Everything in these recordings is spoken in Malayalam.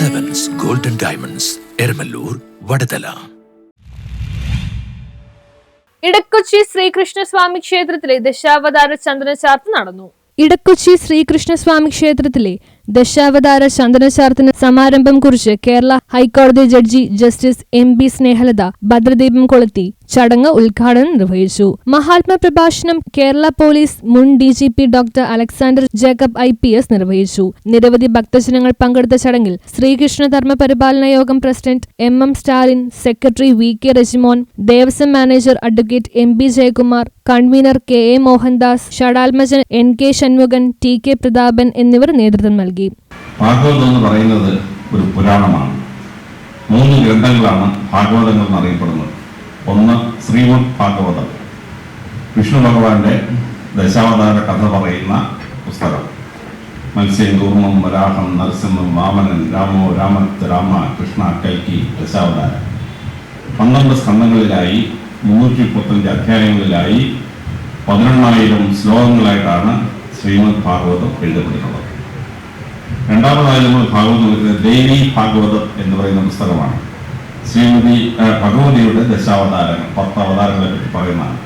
ഡയമണ്ട്സ് എരമല്ലൂർ വടതല ഇടക്കൊച്ചി ശ്രീകൃഷ്ണസ്വാമി ക്ഷേത്രത്തിലെ ദശാവതാര ചന്ദന ചാർത്ത് നടന്നു. ഇടക്കൊച്ചി ശ്രീകൃഷ്ണസ്വാമി ക്ഷേത്രത്തിലെ ദശാവതാര ചന്ദനശാർത്തിന് സമാരംഭം കുറിച്ച് കേരള ഹൈക്കോടതി judge justice M B Snehalatha ഭദ്രദീപം കൊളുത്തി ചടങ്ങ് ഉദ്ഘാടനം നിർവഹിച്ചു. മഹാത്മ പ്രഭാഷണം കേരള പോലീസ് മുൻ D G P doctor Alexander Jacob I P S നിർവഹിച്ചു. നിരവധി ഭക്തജനങ്ങൾ പങ്കെടുത്ത ചടങ്ങിൽ Sreekrishna Dharma Paripalana Yogam president M M Stalin secretary V K Rejimon Devaswom manager advocate M B Jayakumar convener K A Mohandas Shadalmajan N K Shanmughan T K Prathapan എന്നിവർ നേതൃത്വം നൽകി. ഭാഗവതം എന്ന് പറയുന്നത് ഒരു പുരാണമാണ്. മൂന്ന് ഗ്രന്ഥങ്ങളാണ് ഭാഗവതങ്ങൾ എന്നറിയപ്പെടുന്നത്. ഒന്ന് ശ്രീമദ് ഭാഗവതം. വിഷ്ണു ഭഗവാന്റെ ദശാവതാര കഥ പറയുന്ന പുസ്തകം. മത്സ്യം കൂർമ്മം വരാഹം നരസിംഹം വാമനൻ രാമോ രാമത്ത് രാമ കൃഷ്ണ കൽക്കി ദശാവതാരം. പന്ത്രണ്ട് സ്കന്ധങ്ങളിലായി മുന്നൂറ്റി മുപ്പത്തഞ്ച് അധ്യായങ്ങളിലായി പതിനെണ്ണായിരം ശ്ലോകങ്ങളായിട്ടാണ് ശ്രീമദ് ഭാഗവതം എഴുതപ്പെട്ടിട്ടുള്ളത്. രണ്ടാമതായി നമ്മൾ ഭാഗവതം എടുക്കുന്നത് ദേവി ഭാഗവതം എന്ന് പറയുന്ന പുസ്തകമാണ്. ശ്രീമതി ഭഗവതിയുടെ ദശാവതാരങ്ങൾ പത്ത് അവതാരങ്ങളെ പറ്റി പറയുന്നതാണ്.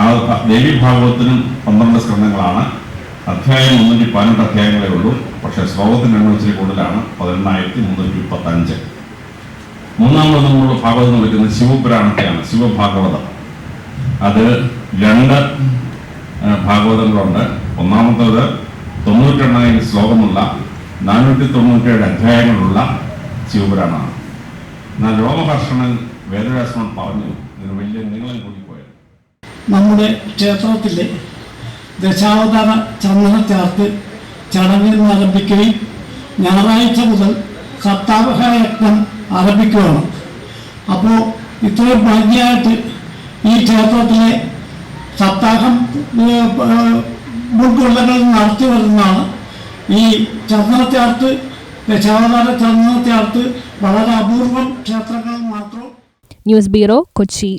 ആ ദേവി ഭാഗവതത്തിനും പന്ത്രണ്ട് സ്കന്ധങ്ങളാണ്. അധ്യായം മുന്നൂറ്റി പതിനെട്ട് അധ്യായങ്ങളേ ഉള്ളൂ. പക്ഷേ ശ്ലോകത്തിന് എണ്ണം ഇച്ചിരി കൂടുതലാണ്. പതിനെണ്ണായിരത്തി മുന്നൂറ്റി മുപ്പത്തി അഞ്ച് മൂന്നാമത് നമ്മൾ ഭാഗവതം വിളിക്കുന്നത് ശിവപുരാണത്തെയാണ് ശിവഭാഗവതം. അത് രണ്ട് ഭാഗവതങ്ങളുണ്ട്. ഒന്നാമത്തേത് തൊണ്ണൂറ്റെണ്ണായിരം ശ്ലോകമുള്ള നാനൂറ്റി തൊണ്ണൂറ്റേഴ് അധ്യായങ്ങളുള്ള ശിവപുരാണമാണ്. എന്നാൽ രോമഹർഷണൻ വേദവ്യാസനോട് പറഞ്ഞു ഇതിന് വലിയ നീളം കൂടിപ്പോയത് നമ്മുടെ ക്ഷേത്രത്തിലെ ദശാവതാര ചന്ദന ചേർത്ത് ചടങ്ങിൽ നിന്ന് ആരംഭിക്കുകയും ഞായറാഴ്ച മുതൽ സപ്താഹ യജ്ഞം ആരംഭിക്കുകയാണ്. അപ്പോൾ ഇത്രയും ഭംഗിയായിട്ട് ഈ ക്ഷേത്രത്തിലെ സപ്താഹം മുൻകൊള്ളകൾ നടത്തി വരുന്നതാണ് ഈ ചന്ദന ചേർത്ത് ദശാവതാര ചന്ദന വളരെ അപൂർവം ക്ഷേത്രങ്ങൾ മാത്രം. News bureau Kochi.